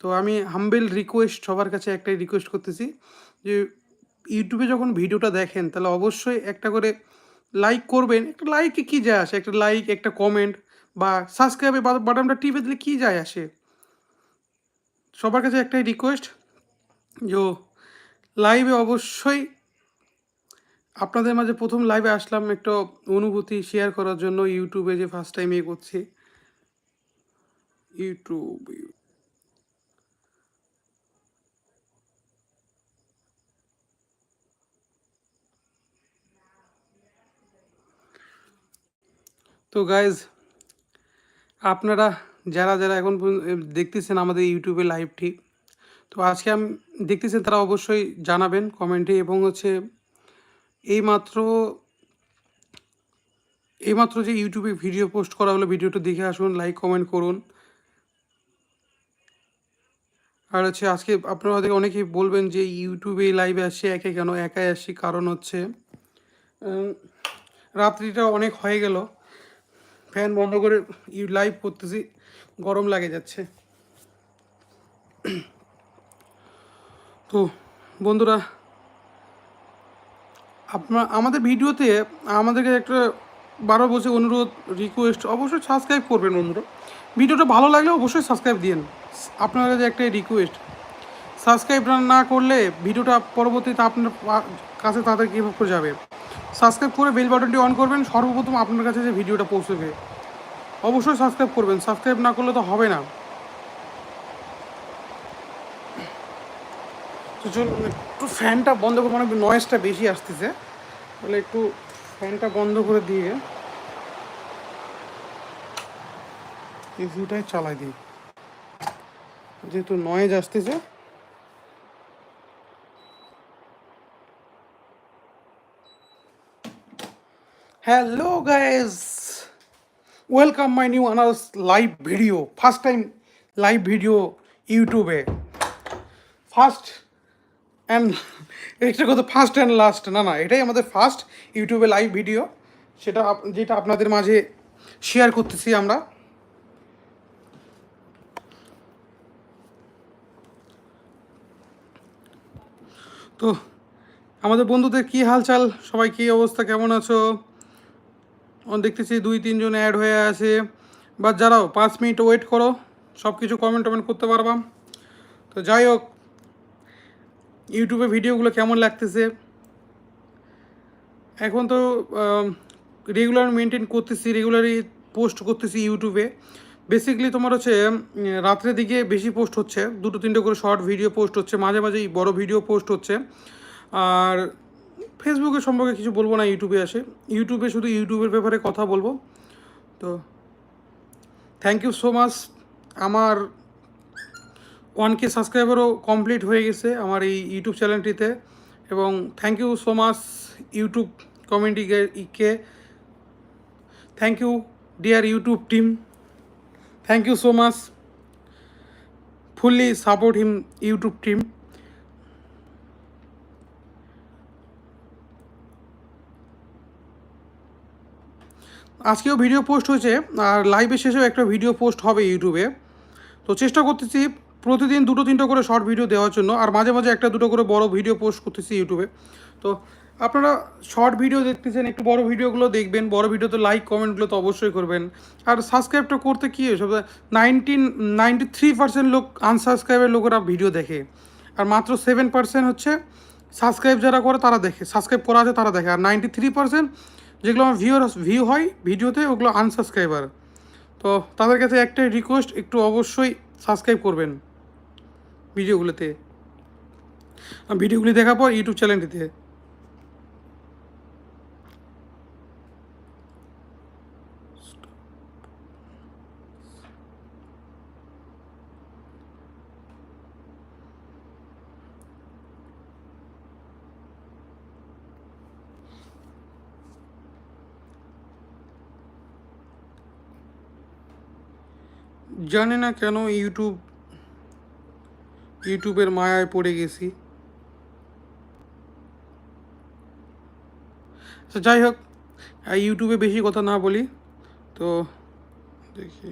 তো আমি humble request সবার কাছে একটাই রিকোয়েস্ট করতেছি যে ইউটিউবে যখন ভিডিওটা দেখেন, তাহলে অবশ্যই একটা করে লাইক করবেন। একটা লাইকে কী যায় আসে? একটা লাইক একটা কমেন্ট বা সাবস্ক্রাইবে বাটনটা টিপে দিলে কী যায় আসে? সবার কাছে একটাই রিকোয়েস্ট যে লাইভে অবশ্যই আপনাদের মাঝে প্রথম লাইভে আসলাম একটা অনুভূতি শেয়ার করার জন্য। ইউটিউবে যে ফার্স্ট টাইম এ করছি ইউটিউব তো গাইজ আপনারা যারা যারা এখন দেখতেছেন আমাদের ইউটিউবে লাইভটি তো আজকে আমি দেখতেছেন তারা অবশ্যই জানাবেন কমেন্টে এবং হচ্ছে এইমাত্র এইমাত্র যে ইউটিউবে ভিডিও পোস্ট করা হলো ভিডিওটা দেখে আসুন লাইক কমেন্ট করুন। আর হচ্ছে আজকে আপনারা হয়তো অনেকেই বলবেন যে ইউটিউবে লাইভে আসছি একে কেন একাই আসছি কারণ হচ্ছে রাত্রিটা অনেক হয়ে গেল। ফ্যান বন্ধ করে লাইভ করতেছি। গরম লাগে যাচ্ছে। তো বন্ধুরা, আপনার, আমাদের ভিডিওতে আমাদেরকে একটা বারো বসে অনুরোধ রিকোয়েস্ট অবশ্যই সাবস্ক্রাইব করবেন বন্ধুরা। ভিডিওটা ভালো লাগলে অবশ্যই সাবস্ক্রাইব দিন আপনার কাছে একটাই রিকোয়েস্ট সাবস্ক্রাইব না করলে ভিডিওটা পরবর্তীতে আপনার কাছে তাদের কীভাবে যাবে। সাবস্ক্রাইব করে বেল বাটনটি অন করবেন। সর্বপ্রথম আপনার কাছে যে ভিডিওটা পৌঁছবে, অবশ্যই সাবস্ক্রাইব করবেন। সাবস্ক্রাইব না করলে তো হবে না। তো একটু ফ্যানটা বন্ধ করে মানে নয়েজটা বেশি আসতেছে। তাহলে একটু ফ্যানটা বন্ধ করে দিয়ে এসিটাই চালাই দিই। যেহেতু নয়েজ আসতেছে hello guys welcome my new honours live video first time live video ইউটিউবে ফার্স্ট অ্যান্ড এটা কথা ফার্স্ট অ্যান্ড লাস্ট না না, এটাই আমাদের ফার্স্ট ইউটিউবে লাইভ ভিডিও সেটা যেটা আপনাদের মাঝে শেয়ার করতেছি আমরা। তো, আমাদের বন্ধুদের কী হালচাল? সবাই কী অবস্থা? কেমন আছো? দেখতেছি দুই, তিনজন অ্যাড হয়ে আছে। বা যারাও, পাঁচ মিনিট ওয়েট করো সব কিছু কমেন্ট টমেন্ট করতে পারবাম তো যাই হোক, ইউটিউবে ভিডিওগুলো কেমন লাগতেছে? এখন তো রেগুলার মেনটেন করতেছি রেগুলারই পোস্ট করতেছি ইউটিউবে। বেসিক্যালি তোমার হচ্ছে রাত্রের দিকে বেশি পোস্ট হচ্ছে। দুটো, তিনটে করে শর্ট ভিডিও পোস্ট হচ্ছে, মাঝে, মাঝেই বড় ভিডিও পোস্ট হচ্ছে। আর ফেসবুকে সম্পর্কে কিছু বলব না ইউটিউবে আসে। ইউটিউবে শুধু ইউটিউবের ব্যাপারে কথা বলব। তো থ্যাংক ইউ সো মাচ আমার ওয়ান কে সাবস্ক্রাইবারও কমপ্লিট হয়ে গেছে আমার এই ইউটিউব চ্যানেলটিতে এবং thank you so much YouTube কমিউনিটিকে thank you dear YouTube team thank you so much fully support him YouTube team আজকেও ভিডিও পোস্ট হয়েছে, আর লাইভের শেষেও একটা ভিডিও পোস্ট হবে ইউটিউবে। তো চেষ্টা করতেছি প্রতিদিন দুটো তিনটো করে শর্ট ভিডিও দেওয়ার জন্য, আর মাঝে মাঝে একটা দুটো করে বড় ভিডিও পোস্ট করতেছি ইউটিউবে। তো আপনারা শর্ট ভিডিও দেখতেছেন, একটু বড় ভিডিওগুলো দেখবেন, বড় ভিডিওতে লাইক কমেন্টগুলো তো অবশ্যই করবেন। আর সাবস্ক্রাইবটা করতে কী সব নাইনটিন নাইনটি থ্রি পার্সেন্ট লোক আনসাবস্ক্রাইবের লোকেরা ভিডিও দেখে। আর মাত্র সেভেন পার্সেন্ট হচ্ছে সাবস্ক্রাইব যারা করে তারা দেখে সাবস্ক্রাইব করা আছে তারা দেখে। আর নাইনটি থ্রি পার্সেন্ট যেগুলো আমার ভিউর ভিউ হয় ভিডিওতে, ওগুলো আনসাবস্ক্রাইবার তো তাদের কাছে একটাই রিকোয়েস্ট একটু অবশ্যই সাবস্ক্রাইব করবেন ভিডিওগুলোতে। ভিডিওগুলি দেখার পর ইউটিউব চ্যানেলটিতে জানি না কেন ইউটিউব ইউটিউবের মায়ায় পড়ে গেছি। যাই হোক ইউটিউবে বেশি কথা না বলি। তো দেখি।